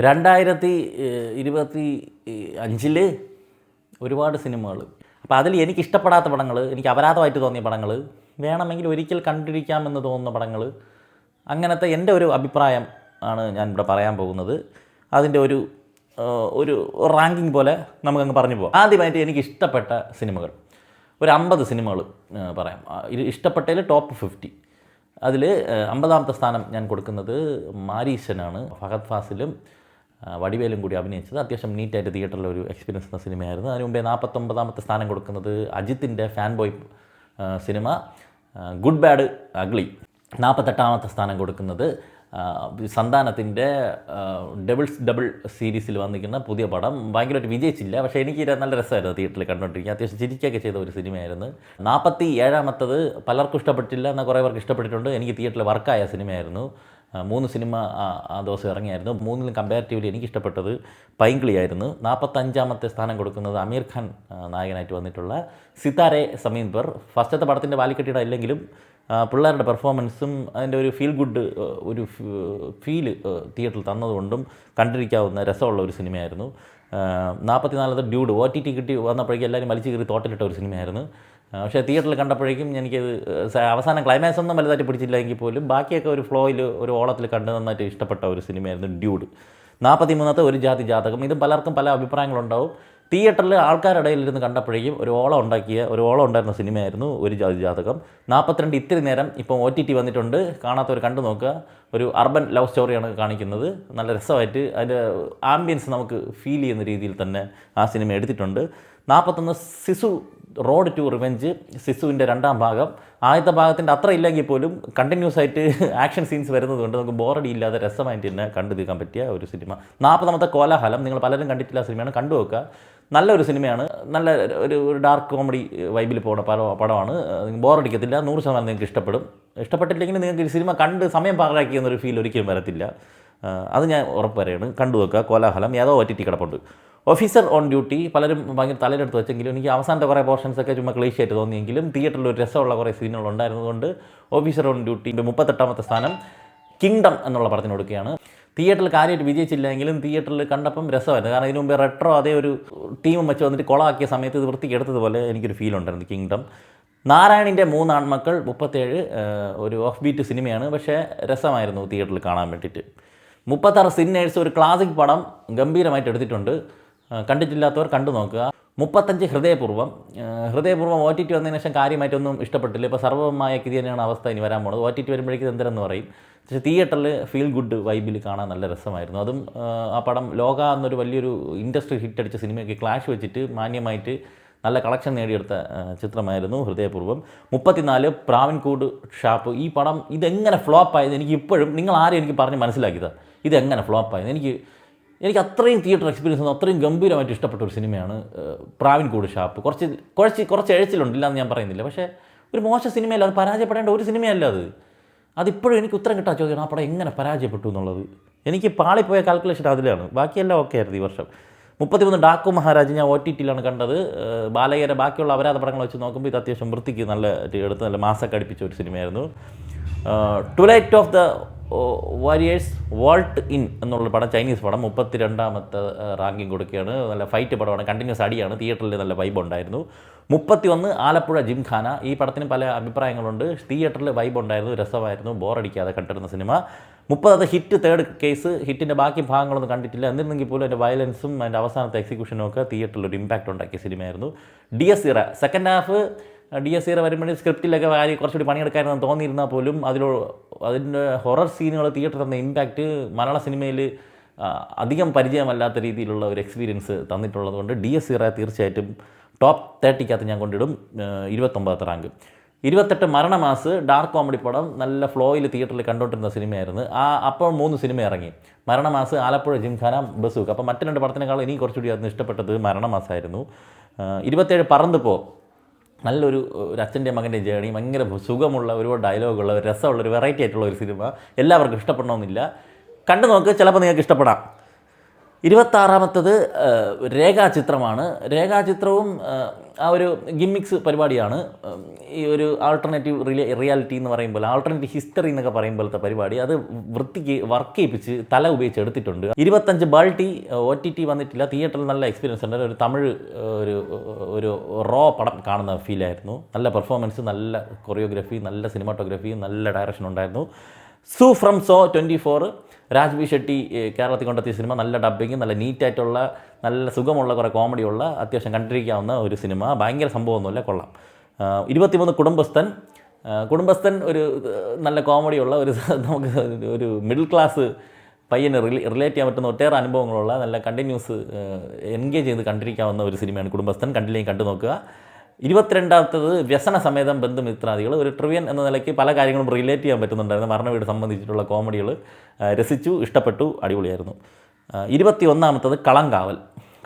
രണ്ടായിരത്തി ഇരുപത്തി അഞ്ചിൽ ഒരുപാട് സിനിമകൾ അപ്പോൾ അതിൽ എനിക്ക് ഇഷ്ടപ്പെടാത്ത പടങ്ങൾ എനിക്ക് അപരാധമായിട്ട് തോന്നിയ പടങ്ങൾ വേണമെങ്കിൽ ഒരിക്കൽ കണ്ടിരിക്കാമെന്ന് തോന്നുന്ന പടങ്ങൾ അങ്ങനത്തെ എന്റെ ഒരു അഭിപ്രായം ആണ് ഞാനിവിടെ പറയാൻ പോകുന്നത്. അതിന്റെ ഒരു ഒരു റാങ്കിങ് പോലെ നമുക്കങ്ങ് പറഞ്ഞു പോകാം ആദ്യമായിട്ട് എനിക്ക് ഇഷ്ടപ്പെട്ട സിനിമകൾ ഒരു അമ്പത് സിനിമകൾ പറയാം. ഇഷ്ടപ്പെട്ടതിൽ ടോപ്പ് ഫിഫ്റ്റി. അതിൽ അമ്പതാമത്തെ സ്ഥാനം ഞാൻ കൊടുക്കുന്നത് മാരീശനാണ്. ഫഹദ് ഫാസിലും വടിവേലും കൂടി അഭിനയിച്ചത്. അത്യാവശ്യം നീറ്റായിട്ട് തിയേറ്ററിൽ ഒരു എക്സ്പീരിയൻസ് എന്ന സിനിമയായിരുന്നു. അതിന് മുമ്പേ നാൽപ്പത്തൊമ്പതാമത്തെ സ്ഥാനം കൊടുക്കുന്നത് അജിത്തിന്റെ fan boy cinema good bad ugly നാൽപ്പത്തെട്ടാമത്തെ സ്ഥാനം കൊടുക്കുന്നത് സന്താനത്തിന്റെ ഡബിൾസ് ഡബിൾ സീരീസിൽ വന്നിരിക്കുന്ന പുതിയ പടം. ഭയങ്കരമായിട്ട് വിജയിച്ചില്ല പക്ഷേ എനിക്ക് നല്ല രസമായിരുന്നു തിയേറ്ററിൽ കണ്ടുകൊണ്ടിരിക്കുക അത്യാവശ്യം ചിരിക്കുകയൊക്കെ ചെയ്ത ഒരു സിനിമയായിരുന്നു. നാൽപ്പത്തി ഏഴാമത്തത് പലർക്കും ഇഷ്ടപ്പെട്ടില്ല എന്നാൽ കുറേ പേർക്ക് ഇഷ്ടപ്പെട്ടിട്ടുണ്ട്. എനിക്ക് തിയേറ്ററിൽ വർക്കായ സിനിമയായിരുന്നു. മൂന്ന് സിനിമ ആ ദിവസം ഇറങ്ങിയായിരുന്നു. മൂന്നിലും കമ്പാരിറ്റീവ്ലി എനിക്ക് ഇഷ്ടപ്പെട്ടത് പൈങ്കിളിയായിരുന്നു. നാൽപ്പത്തഞ്ചാമത്തെ സ്ഥാനം കൊടുക്കുന്നത് അമീർ ഖാൻ നായകനായിട്ട് വന്നിട്ടുള്ള സിതാരെ സമീൻ പെർ. ഫസ്റ്റത്തെ പടത്തിന്റെ വാലിക്കെട്ടിട ഇല്ലെങ്കിലും പിള്ളേരുടെ പെർഫോമൻസും അതിന്റെ ഒരു ഫീൽ ഗുഡ് ഒരു ഫീൽ തിയേറ്ററിൽ തന്നതുകൊണ്ടും കണ്ടിരിക്കാവുന്ന രസമുള്ള ഒരു സിനിമയായിരുന്നു. നാൽപ്പത്തിനാലത്തെ ഡ്യൂഡ്. ഒ ടി ടി കിട്ടി വന്നപ്പോഴേക്കും എല്ലാവരും വലിച്ചു കയറി തോട്ടിലിട്ട ഒരു സിനിമയായിരുന്നു. പക്ഷേ തിയേറ്ററിൽ കണ്ടപ്പോഴേക്കും എനിക്കത് അവസാനം ക്ലൈമാക്സ് ഒന്നും വലുതായിട്ട് പിടിച്ചില്ല എങ്കിൽ പോലും ബാക്കിയൊക്കെ ഒരു ഫ്ലോയിൽ ഒരു ഓളത്തിൽ കണ്ട് നന്നായിട്ട് ഇഷ്ടപ്പെട്ട ഒരു സിനിമയായിരുന്നു ഡ്യൂഡ്. നാൽപ്പത്തി മൂന്നത്തെ ഒരു ജാതി ജാതകം. ഇത് പലർക്കും പല അഭിപ്രായങ്ങളുണ്ടാവും. തിയേറ്ററിൽ ആൾക്കാരുടെ ഇരുന്ന് കണ്ടപ്പോഴേക്കും ഒരു ഓളം ഉണ്ടാക്കിയ ഒരു ഓളം ഉണ്ടായിരുന്ന സിനിമയായിരുന്നു ഒരു ജാതി ജാതകം. നാൽപ്പത്തിരണ്ട് ഇത്തിരി നേരം ഇപ്പം ഒ ടി ടി വന്നിട്ടുണ്ട്. കാണാത്തവർ കണ്ടു നോക്കുക. ഒരു അർബൻ ലവ് സ്റ്റോറിയാണ് കാണിക്കുന്നത്. നല്ല രസമായിട്ട് അതിന്റെ ആംബിയൻസ് നമുക്ക് ഫീൽ ചെയ്യുന്ന രീതിയിൽ തന്നെ ആ സിനിമ എടുത്തിട്ടുണ്ട്. നാൽപ്പത്തൊന്ന് സിസു റോഡ് ടു റിവെഞ്ച് സിസുവിന്റെ രണ്ടാം ഭാഗം. ആദ്യത്തെ ഭാഗത്തിന്റെ അത്ര ഇല്ലെങ്കിൽ പോലും കണ്ടിന്യൂസ് ആയിട്ട് ആക്ഷൻ സീൻസ് വരുന്നതുകൊണ്ട് നമുക്ക് ബോറടി ഇല്ലാതെ രസമായിട്ട് തന്നെ കണ്ടു തീർക്കാൻ പറ്റിയ ഒരു സിനിമ നാൽപ്പതാമത്തെ കോലാഹലം നിങ്ങൾ പലരും കണ്ടിട്ടില്ല സിനിമയാണ് കണ്ടു നോക്കുക. നല്ലൊരു സിനിമയാണ് നല്ല ഒരു ഒരു ഡാർക്ക് കോമഡി വൈബിൽ പോകുന്ന പട പടമാണ്. ബോറടിക്കത്തില്ല നൂറ് ശതമാനം നിങ്ങൾക്ക് ഇഷ്ടപ്പെടും. ഇഷ്ടപ്പെട്ടില്ലെങ്കിൽ നിങ്ങൾക്ക് ഈ സിനിമ കണ്ട് സമയം പാഴാക്കിയെന്നൊരു ഫീൽ ഒരിക്കലും വരത്തില്ല. അത് ഞാൻ ഉറപ്പ് പറയാണ്. കണ്ടു വെക്കുക കോലാഹലം. ഏതോ ഒറ്റ കിടപ്പുണ്ട്. ഓഫീസർ ഓൺ ഡ്യൂട്ടി പലരും ഭയങ്കര തലയിലെടുത്ത് വെച്ചെങ്കിലും എനിക്ക് അവസാനത്തെ കുറേ പോർഷൻസ് ഒക്കെ ചുമ്മാ ക്ലീശയായിട്ട് തോന്നിയെങ്കിലും തിയേറ്ററിൽ ഒരു രസമുള്ള കുറേ സീനുകൾ ഉണ്ടായിരുന്നതുകൊണ്ട് ഓഫീസർ ഓൺ ഡ്യൂട്ടിന്റെ മുപ്പത്തെട്ടാമത്തെ സ്ഥാനം കിങ്ഡം എന്നുള്ള പടത്തിന് കൊടുക്കുകയാണ്. തിയേറ്ററിൽ കാര്യമായിട്ട് വിജയിച്ചില്ലെങ്കിലും തിയേറ്ററിൽ കണ്ടപ്പം രസമായിരുന്നു. കാരണം ഇതിനു മുമ്പ് റെട്രോ അതേ ഒരു ടീമും വെച്ച് വന്നിട്ട് കൊളാക്കിയ സമയത്ത് ഇത് വൃത്തിക്ക് എടുത്തതുപോലെ എനിക്കൊരു ഫീൽ ഉണ്ടായിരുന്നു കിങ്ഡം നാരായണിന്റെ മൂന്ന് ആൺമക്കൾ മുപ്പത്തേഴ് ഒരു ഓഫ് ബീറ്റ് സിനിമയാണ്. പക്ഷേ രസമായിരുന്നു തിയേറ്ററിൽ കാണാൻ വേണ്ടിയിട്ട്. മുപ്പത്താറ് സിന്നേഴ്സ് ഒരു ക്ലാസിക് പടം ഗംഭീരമായിട്ട് എടുത്തിട്ടുണ്ട്. കണ്ടിട്ടില്ലാത്തവർ കണ്ടു നോക്കുക. മുപ്പത്തഞ്ച് Hridayapoorvam Hridayapoorvam O T T വന്നതിന് ശേഷം കാര്യമായിട്ടൊന്നും ഇഷ്ടപ്പെട്ടില്ല. ഇപ്പോൾ സർവമായ കിതി തന്നെയാണ് അവസ്ഥ ഇനി വരാൻ പോകുന്നത് ഒ ടി ടി വരുമ്പോഴേക്കും എന്തരെന്ന് പറയും? പക്ഷേ തിയേറ്ററിൽ ഫീൽ ഗുഡ് വൈബിൽ കാണാൻ നല്ല രസമായിരുന്നു. അതും ആ, പടം ലോക എന്നൊരു വലിയൊരു ഇൻഡസ്ട്രി ഹിറ്റ് അടിച്ച സിനിമയൊക്കെ ക്ലാഷ് വെച്ചിട്ട് മാന്യമായിട്ട് നല്ല കളക്ഷൻ നേടിയെടുത്ത ചിത്രമായിരുന്നു ഹൃദയപൂർവം മുപ്പത്തിനാല് പ്രാവിൻകൂട് ഷാപ്പ്. ഈ പടം ഇതെങ്ങനെ ഫ്ലോപ്പായത് എനിക്ക് ഇപ്പോഴും നിങ്ങൾ ആരും എനിക്ക് പറഞ്ഞ് മനസ്സിലാക്കിയത്. ഇതെങ്ങനെ ഫ്ലോപ്പായത് എനിക്ക് എനിക്ക് അത്രയും തിയേറ്റർ എക്സ്പീരിയൻസ് ഒന്നും അത്രയും ഗംഭീരമായിട്ട് ഇഷ്ടപ്പെട്ട ഒരു സിനിമയാണ് പ്രാവിൻ കൂട് ഷാപ്പ്. കുറച്ച് കുറച്ച് കുറച്ച് എഴച്ചിലുണ്ട് ഇല്ലാന്ന് ഞാൻ പറയുന്നില്ല. പക്ഷേ ഒരു മോശം സിനിമയല്ല അത് പരാജയപ്പെടേണ്ട ഒരു സിനിമയല്ല അത്. അതിപ്പോഴും എനിക്ക് ഉത്തരം കിട്ടാൻ ചോദിക്കണം ആ പടം എങ്ങനെ പരാജയപ്പെട്ടു എന്നുള്ളത്. എനിക്ക് പാളിപ്പോയ കാൽക്കുലേഷൻ അതിലാണ്. ബാക്കിയെല്ലാം ഓക്കെ ആയിരുന്നു ഈ വർഷം. മുപ്പത്തിമൂന്ന് ഡാക്കു മഹാരാജ് ഞാൻ ഒ ടി ടിയിലാണ് കണ്ടത്. ബാലയ്യരെ ബാക്കിയുള്ള അപരാധ പടങ്ങൾ വെച്ച് നോക്കുമ്പോൾ ഇത് അത്യാവശ്യം വൃത്തിക്ക് നല്ല എടുത്ത് നല്ല മാസൊക്കെ അടുപ്പിച്ച ഒരു സിനിമയായിരുന്നു. Twilight of the warriors walled in എന്നുള്ള പടം ചൈനീസ് പടം മുപ്പത്തി രണ്ടാമത്തെ റാങ്കിങ് കൊടുക്കുകയാണ്. നല്ല ഫൈറ്റ് പടമാണ് കണ്ടിന്യൂസ് അടിയാണ് തിയേറ്ററിൽ നല്ല വൈബ് ഉണ്ടായിരുന്നു. മുപ്പത്തി ഒന്ന് ആലപ്പുഴ ജിംഖാന ഈ പടത്തിന് പല അഭിപ്രായങ്ങളുണ്ട്. തിയേറ്ററിൽ വൈബ് ഉണ്ടായിരുന്നു രസമായിരുന്നു ബോറടിക്കാതെ കണ്ടിരുന്ന സിനിമ. മുപ്പത് ഹിറ്റ് തേർഡ് കേസ് ഹിറ്റിന്റെ ബാക്കി ഭാഗങ്ങളൊന്നും കണ്ടിട്ടില്ല. എന്നിരുന്നെങ്കിൽ പോലും അതിന്റെ വയലൻസും അതിന്റെ അവസാനത്തെ എക്സിക്യൂഷനും ഒക്കെ തിയേറ്ററിൽ ഒരു ഇമ്പാക്റ്റ് ഉണ്ടാക്കിയ സിനിമയായിരുന്നു. ഡി എസ് ഇറ സെക്കൻഡ് ഹാഫ് ഡി എസ് ഇറ വരുമ്പോൾ സ്ക്രിപ്റ്റിലൊക്കെ വാരി കുറച്ചുകൂടി പണിയെടുക്കാനെന്ന് തോന്നിയിരുന്നാൽ പോലും അതിൽ അതിന്റെ ഹൊറർ സീനുകൾ തിയേറ്റർ തന്ന ഇമ്പാക്റ്റ് മലയാള സിനിമയിൽ അധികം പരിചയമല്ലാത്ത രീതിയിലുള്ള ഒരു എക്സ്പീരിയൻസ് തന്നിട്ടുള്ളതുകൊണ്ട് ഡി എസ് സിറ തീർച്ചയായിട്ടും ടോപ്പ് തേർട്ടിക്കകത്ത് ഞാൻ കൊണ്ടിടും ഇരുപത്തൊമ്പതാമത്തെ റാങ്ക് ഇരുപത്തെട്ട് മരണമാസ് ഡാർക്ക് കോമഡി പടം നല്ല ഫ്ലോയിൽ തിയേറ്ററിൽ കണ്ടുകൊണ്ടിരുന്ന സിനിമയായിരുന്നു ആ അപ്പോൾ മൂന്ന് സിനിമ ഇറങ്ങി. മരണമാസ് ആലപ്പുഴ ജിംഖാന ബസൂക്ക്. അപ്പോൾ മറ്റു രണ്ട് പടത്തിനേക്കാൾ എനിക്ക് കുറച്ചുകൂടി അതിന് ഇഷ്ടപ്പെട്ടത് മരണമാസമായിരുന്നു ഇരുപത്തേഴ് പറന്ന് പോ നല്ലൊരു ഒരു അച്ഛന്റെ മകന്റെ ജേണി ഭയങ്കര സുഖമുള്ള ഒരുപാട് ഡയലോഗുള്ള ഒരു രസമുള്ള ഒരു വെറൈറ്റി ആയിട്ടുള്ള ഒരു സിനിമ എല്ലാവർക്കും ഇഷ്ടപ്പെടണമെന്നില്ല. കണ്ടു നോക്ക് ചിലപ്പോൾ നിങ്ങൾക്ക് ഇഷ്ടപ്പെടാം. ഇരുപത്താറാമത്തത് രേഖാചിത്രമാണ്. രേഖാചിത്രവും ആ, ഒരു ഗിമ്മിക്സ് പരിപാടിയാണ്. ഈ ഒരു ആൾട്ടർനേറ്റീവ് റിയ റിയാലിറ്റി എന്ന് പറയുമ്പോൾ ആൾട്ടർനേറ്റീവ് ഹിസ്റ്ററി എന്നൊക്കെ പറയുമ്പോഴത്തെ പരിപാടി. അത് വൃത്തിക്ക് വർക്ക് ചെയ്യിപ്പിച്ച് തല ഉപയോഗിച്ച് എടുത്തിട്ടുണ്ട്. ഇരുപത്തഞ്ച് ബാൾട്ടി ഒ ടി ടി വന്നിട്ടില്ല. തിയേറ്ററിൽ നല്ല എക്സ്പീരിയൻസ് ഉണ്ട്. ഒരു തമിഴ് ഒരു ഒരു റോ പടം കാണുന്ന ഫീലായിരുന്നു നല്ല പെർഫോമൻസ് നല്ല കൊറിയോഗ്രഫി നല്ല സിനിമാറ്റോഗ്രഫി നല്ല ഡയറക്ഷൻ ഉണ്ടായിരുന്നു. Su from So twenty four Raj B Shetty കേരളത്തിൽ കൊണ്ടെത്തിയ സിനിമ. നല്ല ഡബ്ബിങ് നല്ല നീറ്റായിട്ടുള്ള നല്ല സുഖമുള്ള കുറേ കോമഡിയുള്ള അത്യാവശ്യം കണ്ടിരിക്കാവുന്ന ഒരു സിനിമ. ഭയങ്കര സംഭവമൊന്നുമില്ല കൊള്ളാം. ഇരുപത്തിമൂന്ന് കുടുംബസ്ഥൻ. കുടുംബസ്ഥൻ ഒരു നല്ല കോമഡിയുള്ള ഒരു നമുക്ക് ഒരു മിഡിൽ ക്ലാസ് പയ്യന് റിലേ റിലേറ്റ് ചെയ്യാൻ പറ്റുന്ന ഒട്ടേറെ അനുഭവങ്ങളുള്ള നല്ല കണ്ടിന്യൂസ് എൻഗേജ് ചെയ്ത് കണ്ടിരിക്കാവുന്ന ഒരു സിനിമയാണ് കുടുംബസ്ഥൻ. കണ്ടില്ലെങ്കിൽ കണ്ടു നോക്കുക. ഇരുപത്തിരണ്ടാമത്തത് വ്യസന സമേതം ബന്ധുമിത്രാദികൾ. ഒരു ട്രിവിയൻ എന്ന നിലയ്ക്ക് പല കാര്യങ്ങളും റിലേറ്റ് ചെയ്യാൻ പറ്റുന്നുണ്ടായിരുന്നു. മരണവീട് സംബന്ധിച്ചിട്ടുള്ള കോമഡികൾ രസിച്ചു ഇഷ്ടപ്പെട്ടു അടിപൊളിയായിരുന്നു. ഇരുപത്തി ഒന്നാമത്തത് കളങ്കാവൽ.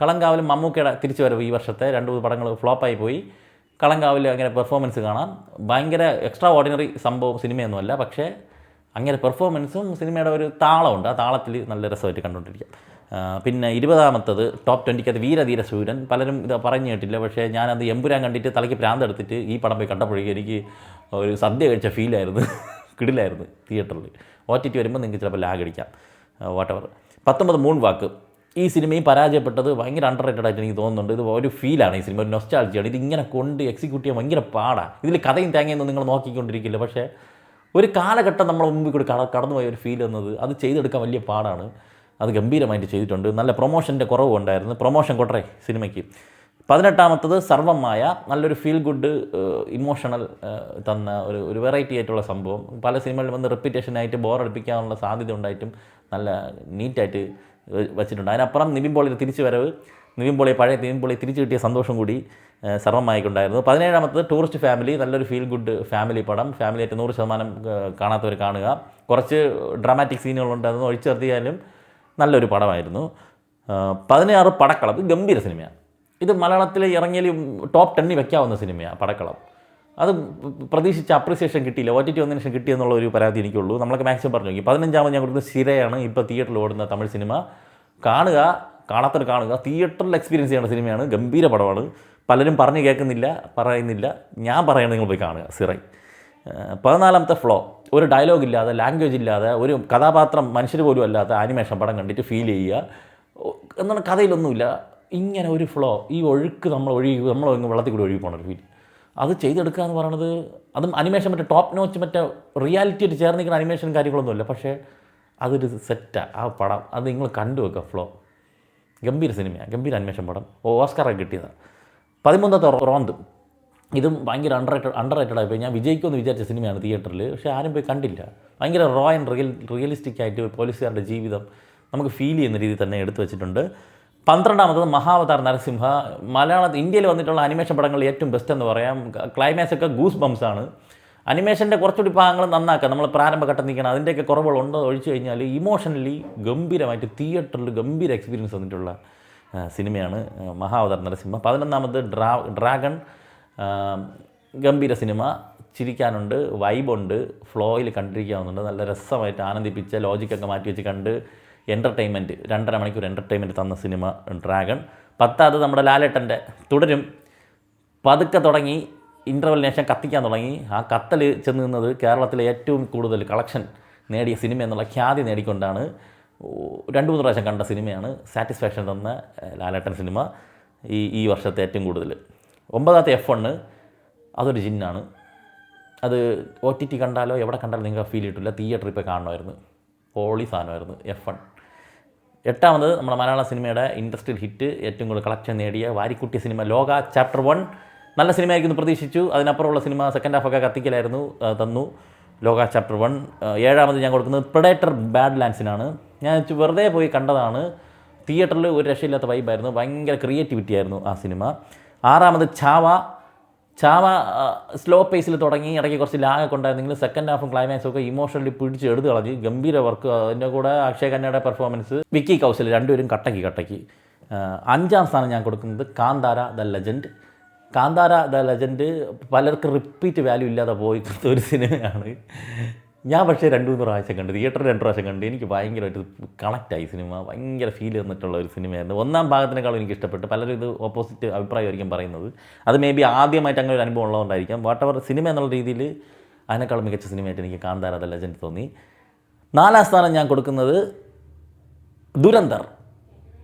കളങ്കാവൽ മമ്മൂക്കയുടെ തിരിച്ചു വരവ് ഈ വർഷത്തെ രണ്ട് മൂന്ന് പടങ്ങൾ ഫ്ലോപ്പായി പോയി. കളങ്കാവിൽ അങ്ങനെ പെർഫോമൻസ് കാണാം. ഭയങ്കര എക്സ്ട്രാ ഓർഡിനറി സംഭവം സിനിമയൊന്നുമല്ല പക്ഷേ അങ്ങനെ പെർഫോമൻസും സിനിമയുടെ ഒരു താളമുണ്ട്. ആ താളത്തിൽ നല്ല രസമായിട്ട് കണ്ടുകൊണ്ടിരിക്കാം. പിന്നെ ഇരുപതാമത്തത് ടോപ്പ് ട്വന്റിക്കകത്ത് വീരധീര സൂര്യൻ. പലരും ഇത് പറഞ്ഞു കേട്ടില്ല പക്ഷേ ഞാനത് എമ്പുരാൻ കണ്ടിട്ട് തലയ്ക്ക് പ്രാന്തെടുത്തിട്ട് ഈ പടം പോയി കണ്ടപ്പോഴേക്കും എനിക്ക് ഒരു സദ്യ കഴിച്ച ഫീലായിരുന്നു കിടിലായിരുന്നു തിയേറ്ററിൽ ഒ ടി ടി വരുമ്പോൾ നിങ്ങൾക്ക് ചിലപ്പോൾ ലാഗ് അടിക്കാം. വാട്ടവർ പത്തൊമ്പത് മൂൺ വാക്ക് ഈ സിനിമയും പരാജയപ്പെട്ടത് ഭയങ്കര അണ്ടർ റേറ്റഡ് ആയിട്ട് എനിക്ക് തോന്നുന്നുണ്ട്. ഇത് ഒരു ഫീലാണ് ഈ സിനിമ ഒരു നൊസ്റ്റാൾജിയാണ് ഇത് ഇങ്ങനെ കൊണ്ട് എക്സിക്യൂട്ട് ചെയ്യാൻ ഭയങ്കര പാടാണ് ഇതിൽ കഥയും തേങ്ങയൊന്നും നിങ്ങൾ നോക്കിക്കൊണ്ടിരിക്കില്ല പക്ഷേ ഒരു കാലഘട്ടം നമ്മളെ മുമ്പിൽ കൂടി കട കടന്നുപോയ ഒരു ഫീൽ എന്നത് അത് ചെയ്തെടുക്കാൻ വലിയ പാടാണ്. അത് ഗംഭീരമായിട്ട് ചെയ്തിട്ടുണ്ട്. നല്ല പ്രൊമോഷന്റെ കുറവുണ്ടായിരുന്നു പ്രൊമോഷൻ കൊട്ടറേ സിനിമയ്ക്ക്. പതിനെട്ടാമത്തത് സർവമായ നല്ലൊരു ഫീൽ ഗുഡ് ഇമോഷണൽ തന്ന ഒരു ഒരു വെറൈറ്റി ആയിട്ടുള്ള സംഭവം. പല സിനിമകളിൽ വന്ന് റെപ്പിറ്റേഷനായിട്ട് ബോറടിപ്പിക്കാനുള്ള സാധ്യത ഉണ്ടായിട്ടും നല്ല നീറ്റായിട്ട് വെച്ചിട്ടുണ്ട്. അതിനപ്പുറം നിവിൻ പോളിയുടെ തിരിച്ചു വരവ് നിവിൻ പോളിയെ പഴയ നിവിൻ പോളിയെ തിരിച്ചു കിട്ടിയ സന്തോഷം കൂടി സർവമായിക്കുണ്ടായിരുന്നു പതിനേഴാമത്തത് ടൂറിസ്റ്റ് ഫാമിലി നല്ലൊരു ഫീൽ ഗുഡ് ഫാമിലി പടം. ഫാമിലിയായിട്ട് നൂറ് ശതമാനം കാണാത്തവർ കാണുക. കുറച്ച് ഡ്രാമാറ്റിക് സീനുകൾ അതൊന്നും ഒഴിച്ചു നിർത്തിയാലും നല്ലൊരു പടമായിരുന്നു. പതിനാറ് പടക്കളം. ഗംഭീര സിനിമയാണ്. ഇത് മലയാളത്തിൽ ഇറങ്ങിയാൽ ടോപ്പ് ടെന്നിൽ വെക്കാവുന്ന സിനിമയാണ് പടക്കളം. അത് പ്രതീക്ഷിച്ച അപ്രിസിയേഷൻ കിട്ടിയില്ല. ഒ ടി ടി ഒന്നിനേഷൻ ശേഷം കിട്ടിയെന്നുള്ള ഒരു പരാതി എനിക്കുള്ളൂ. നമ്മളൊക്കെ മാക്സിമം പറഞ്ഞു നോക്കി പതിനഞ്ചാമത് ഞാൻ കൊടുക്കുന്ന സിരയാണ് ഇപ്പോൾ തിയേറ്ററിൽ ഓടുന്ന തമിഴ് സിനിമ. കാണുക കാണാത്തൊരു കാണുക. തിയേറ്ററിൽ എക്സ്പീരിയൻസ് ചെയ്യുന്ന സിനിമയാണ്. ഗംഭീര പടമാണ്. പലരും പറഞ്ഞു കേൾക്കുന്നില്ല പറയുന്നില്ല. ഞാൻ പറയണത് നിങ്ങൾ പോയി കാണുക. സിറൈ. പതിനാലാമത്തെ ഫ്ലോ ഒരു ഡയലോഗ് ഇല്ലാതെ ലാംഗ്വേജ് ഇല്ലാതെ ഒരു കഥാപാത്രം മനുഷ്യർ പോലും അല്ലാത്ത ആനിമേഷൻ പടം കണ്ടിട്ട് ഫീൽ ചെയ്യുക. എന്നാണ് കഥയിലൊന്നുമില്ല. ഇങ്ങനെ ഒരു ഫ്ലോ ഈ ഒഴുക്ക് നമ്മൾ ഒഴുകി നമ്മൾ വെള്ളത്തിൽ കൂടി ഒഴുകി പോകണ ഒരു ഫീൽ അത് ചെയ്തെടുക്കുക എന്ന് പറയുന്നത് അതും അനിമേഷൻ മറ്റേ ടോപ്പ് നോച്ച് മറ്റേ റിയാലിറ്റി ആയിട്ട് ചേർന്ന് നിൽക്കുന്ന അനിമേഷൻ കാര്യങ്ങളൊന്നുമില്ല പക്ഷേ അതൊരു സെറ്റാണ് ആ പടം അത് നിങ്ങൾ കണ്ടു വെക്കുക ഫ്ലോ ഗംഭീര സിനിമയാണ് ഗംഭീര അനിമേഷൻ പടം. ഓസ്കാറൊക്കെ കിട്ടിയതാണ് പതിമൂന്നത്തെ റോന്ത് ഇതും ഭയങ്കര അണ്ടർ അണ്ടർ റേറ്റഡ് ആയിപ്പോയി. ഞാൻ വിജയിക്കുമെന്ന് വിചാരിച്ച സിനിമയാണ് തിയേറ്ററിൽ പക്ഷേ ആരും പോയി കണ്ടില്ല. ഭയങ്കര റോ ആൻഡ് റിയൽ റിയലിസ്റ്റിക് ആയിട്ട് പോലീസുകാരുടെ ജീവിതം നമുക്ക് ഫീൽ ചെയ്യുന്ന രീതിയിൽ തന്നെ എടുത്തു വെച്ചിട്ടുണ്ട്. പന്ത്രണ്ടാമത്തത് മഹാവതാർ നരസിംഹ. മലയാള ഇന്ത്യയിൽ വന്നിട്ടുള്ള അനിമേഷൻ പടങ്ങളിൽ ഏറ്റവും ബെസ്റ്റ് എന്ന് പറയാം. ക്ലൈമാക്സ് ഒക്കെ ഗൂസ് ബംസ് ആണ് അനിമേഷന്റെ കുറച്ചുകൂടി ഭാഗങ്ങൾ നന്നാക്കുക നമ്മൾ പ്രാരംഭഘട്ടം നിൽക്കണം. അതിന്റെയൊക്കെ കുറവുകളുണ്ടോ ഒഴിച്ചു കഴിഞ്ഞാൽ ഇമോഷണലി ഗംഭീരമായിട്ട് തിയേറ്ററിൽ ഗംഭീര എക്സ്പീരിയൻസ് വന്നിട്ടുള്ള സിനിമയാണ് മഹാവതാർ നരസിംഹ. പതിനൊന്നാമത് ഡ്രാ ഡ്രാഗൺ ഗംഭീര സിനിമ ചിരിക്കാനുണ്ട് വൈബുണ്ട് ഫ്ലോയിൽ കണ്ടിരിക്കാവുന്നുണ്ട് നല്ല രസമായിട്ട് ആനന്ദിപ്പിച്ച ലോജിക്കൊക്കെ മാറ്റി വെച്ച് കണ്ട് എന്റർടൈൻമെന്റ് രണ്ടര മണിക്കൂർ എന്റർടൈൻമെന്റ് തന്ന സിനിമ ഡ്രാഗൺ പത്താമത് നമ്മുടെ ലാലേട്ടന്റെ തുടരും. പതുക്കെ തുടങ്ങി ഇന്റർവെലിന് ശേഷം കത്തിക്കാൻ തുടങ്ങി. ആ കത്തൽ ചെന്ന് നിന്നത് കേരളത്തിലെ ഏറ്റവും കൂടുതൽ കളക്ഷൻ നേടിയ സിനിമ എന്നുള്ള ഖ്യാതി നേടിക്കൊണ്ടാണ്. രണ്ട് മൂന്ന് പ്രാവശ്യം കണ്ട സിനിമയാണ്. സാറ്റിസ്ഫാക്ഷൻ തന്ന ലാലേട്ടൻ സിനിമ ഈ ഈ വർഷത്തെ ഏറ്റവും കൂടുതൽ. ഒമ്പതാമത്തെ എഫ് വണ്ണ് അതൊരു ജിന്നാണ്. അത് ഒ ടി ടി കണ്ടാലോ എവിടെ കണ്ടാലോ നിങ്ങൾക്ക് ഫീൽ കിട്ടില്ല തിയേറ്ററിൽ പോയി കാണണമായിരുന്നു. ഹോളി സാധനമായിരുന്നു എഫ് വൺ എട്ടാമത് നമ്മുടെ മലയാള സിനിമയുടെ ഇൻഡസ്ട്രിയൽ ഹിറ്റ് ഏറ്റവും കൂടുതൽ കളക്ഷൻ നേടിയ വാരിക്കുട്ടി സിനിമ ലോക ചാപ്റ്റർ വൺ നല്ല സിനിമയായിരിക്കും പ്രതീക്ഷിച്ചു. അതിനപ്പുറമുള്ള സിനിമ സെക്കൻഡ് ഹാഫൊക്കെ കത്തിക്കലായിരുന്നു തന്നു. ലോക ചാപ്റ്റർ വൺ ഏഴാമത് ഞാൻ കൊടുക്കുന്നത് പ്രഡേറ്റർ ബാഡ് ലാൻഡ്സിനാണ് ഞാൻ വെറുതെ പോയി കണ്ടതാണ്. തിയേറ്ററിൽ ഒരു രക്ഷയില്ലാത്ത വൈബായിരുന്നു ഭയങ്കര ക്രിയേറ്റിവിറ്റി ആയിരുന്നു ആ സിനിമ. ആറാമത് ചാവ. ചാവ സ്ലോ പേസിൽ തുടങ്ങി ഇടയ്ക്ക് കുറച്ച് ലാഗൊക്കെ ഉണ്ടായിരുന്നെങ്കിലും സെക്കൻഡ് ഹാഫും ക്ലൈമാക്സും ഒക്കെ ഇമോഷണലി പിടിച്ച് എടുത്ത് കളഞ്ഞു ഗംഭീര വർക്ക് അതിന്റെ കൂടെ അക്ഷയ് കന്നയുടെ പെർഫോമൻസ് വിക്കി കൗശൽ രണ്ടുപേരും കട്ടക്കി കട്ടക്കി. അഞ്ചാം സ്ഥാനം ഞാൻ കൊടുക്കുന്നത് Kantara the legend. Kantara the legend പലർക്ക് repeat value ഇല്ലാതെ പോയി ഒരു സിനിമയാണ് ഞാൻ പക്ഷേ രണ്ട് മൂന്ന് പ്രാവശ്യം കണ്ടു തിയേറ്ററിൽ രണ്ട് പ്രാവശ്യം കണ്ടു എനിക്ക് ഭയങ്കരമായിട്ട് കണക്റ്റായി സിനിമ ഭയങ്കര ഫീൽ തന്നിട്ടുള്ള ഒരു സിനിമയായിരുന്നു. ഒന്നാം ഭാഗത്തിനേക്കാളും എനിക്ക് ഇഷ്ടപ്പെട്ടു. പലരും ഇത് ഓപ്പോസിറ്റ് അഭിപ്രായമായിരിക്കും പറയുന്നത്. അത് മേ ബി ആദ്യമായിട്ട് അങ്ങനെ ഒരു അനുഭവം ഉള്ളതുകൊണ്ടായിരിക്കാം. വാട്ട് എവർ സിനിമ എന്നുള്ള രീതിയിൽ അതിനേക്കാളും മികച്ച സിനിമയായിട്ട് എനിക്ക് കാന്താര ദ ലെജൻഡ് തോന്നി. നാലാം സ്ഥാനം ഞാൻ കൊടുക്കുന്നത് ദുരന്തർ.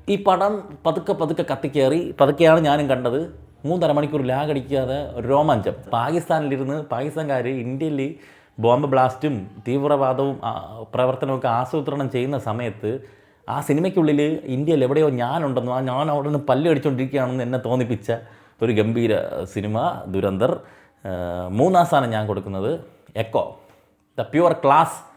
ഈ പടം പതുക്കെ പതുക്കെ കത്തിക്കേറി പതുക്കെയാണ് ഞാനും കണ്ടത്. മൂന്നര മണിക്കൂർ ലാഗടിക്കാതെ ഒരു രോമാഞ്ചം. പാകിസ്ഥാനിലിരുന്ന് പാകിസ്ഥാൻകാർ ഇന്ത്യയിൽ ബോംബ് ബ്ലാസ്റ്റും തീവ്രവാദവും ആ, പ്രവർത്തനമൊക്കെ ആസൂത്രണം ചെയ്യുന്ന സമയത്ത് ആ സിനിമയ്ക്കുള്ളിൽ ഇന്ത്യയിൽ എവിടെയോ ഞാനുണ്ടെന്നും ആ ഞാൻ അവിടെ നിന്ന് പല്ലടിച്ചുകൊണ്ടിരിക്കുകയാണെന്ന് എന്നെ തോന്നിപ്പിച്ച ഒരു ഗംഭീര സിനിമ ദുരന്തർ. ആ, മൂന്നാം സ്ഥാനം ഞാൻ കൊടുക്കുന്നത് എക്കോ. The pure class.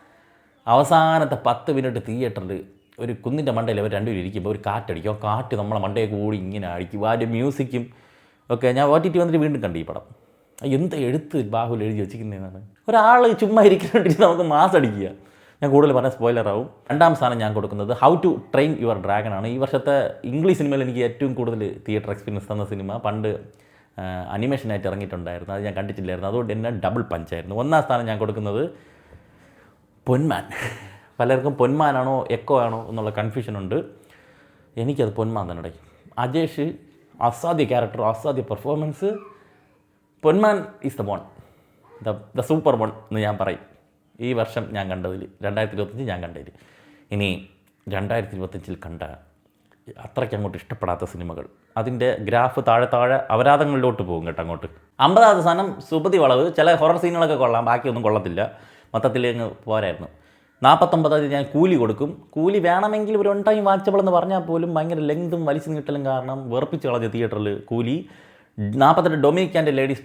അവസാനത്തെ പത്ത് മിനിറ്റ് തിയേറ്ററിൽ ഒരു കുന്നിന്റെ മണ്ടയിൽ അവർ രണ്ടുപേരും ഇരിക്കുമ്പോൾ ഒരു കാറ്റടിക്കും. ആ കാറ്റ് നമ്മളെ മണ്ടയൊക്കെ കൂടി ഇങ്ങനെ അടിക്കും. അതിന്റെ മ്യൂസിക്കും ഒക്കെ ഞാൻ ഒ ടി ടി വന്നിട്ട് വീണ്ടും കണ്ടു ഈ പടം. എന്ത് എഴുത്ത് ബാഹുൽ എഴുതി വെച്ചിരിക്കുന്നതാണ് ഒരാൾ ചുമ്മാ ഇരിക്കുന്നുണ്ടെങ്കിൽ നമുക്ക് മാസ് അടിക്കുക. ഞാൻ കൂടുതൽ പറഞ്ഞ സ്പോയിലറാവും രണ്ടാം സ്ഥാനം ഞാൻ കൊടുക്കുന്നത് how to train your dragon ആണ്. ഈ വർഷത്തെ ഇംഗ്ലീഷ് സിനിമയിൽ എനിക്ക് ഏറ്റവും കൂടുതൽ തിയേറ്റർ എക്സ്പീരിയൻസ് തന്ന സിനിമ. പണ്ട് അനിമേഷനായിട്ട് ഇറങ്ങിയിട്ടുണ്ടായിരുന്നു. അത് ഞാൻ കണ്ടിട്ടില്ലായിരുന്നു. അതുകൊണ്ട് എന്നെ ഡബിൾ പഞ്ചായിരുന്നു ഒന്നാം സ്ഥാനം ഞാൻ കൊടുക്കുന്നത് പൊന്മാൻ. പലർക്കും പൊന്മാനാണോ എക്കോ ആണോ എന്നുള്ള കൺഫ്യൂഷൻ ഉണ്ട്. എനിക്കത് പൊന്മാൻ തന്നെ അജേഷ് അസാധ്യ ക്യാരക്ടർ അസാധ്യ performance Ponman is the one the the super one എന്ന് ഞാൻ പറയും. ഈ വർഷം ഞാൻ കണ്ടതിൽ രണ്ടായിരത്തി ഇരുപത്തഞ്ച് ഞാൻ കണ്ടതിൽ ഇനി രണ്ടായിരത്തി ഇരുപത്തഞ്ചിൽ കണ്ട അത്രയ്ക്ക് അങ്ങോട്ട് ഇഷ്ടപ്പെടാത്ത സിനിമകൾ. അതിന്റെ ഗ്രാഫ് താഴെ താഴെ അപരാധങ്ങളിലോട്ട് പോകും കേട്ടോ അങ്ങോട്ട്. അമ്പതാം സ്ഥാനം സുപതി വളവ്. ചില ഹൊറർ സീനുകളൊക്കെ കൊള്ളാം. ബാക്കിയൊന്നും കൊള്ളത്തില്ല. മൊത്തത്തിൽ അങ്ങ് പോരായിരുന്നു. നാൽപ്പത്തൊമ്പതാം ഞാൻ കൂലി കൊടുക്കും. കൂലി വേണമെങ്കിൽ ഒരു ഒൺ ടൈം വാച്ചബിൾ എന്ന് പറഞ്ഞാൽ പോലും ഭയങ്കര ലെങ്തും വലിച്ചു നീട്ടലും കാരണം വെറുപ്പിച്ച് കളഞ്ഞ തിയേറ്ററിൽ കൂലി. നാൽപ്പത്തെട്ട് ഡൊമിനിക്കാന്റെ ലേഡീസ്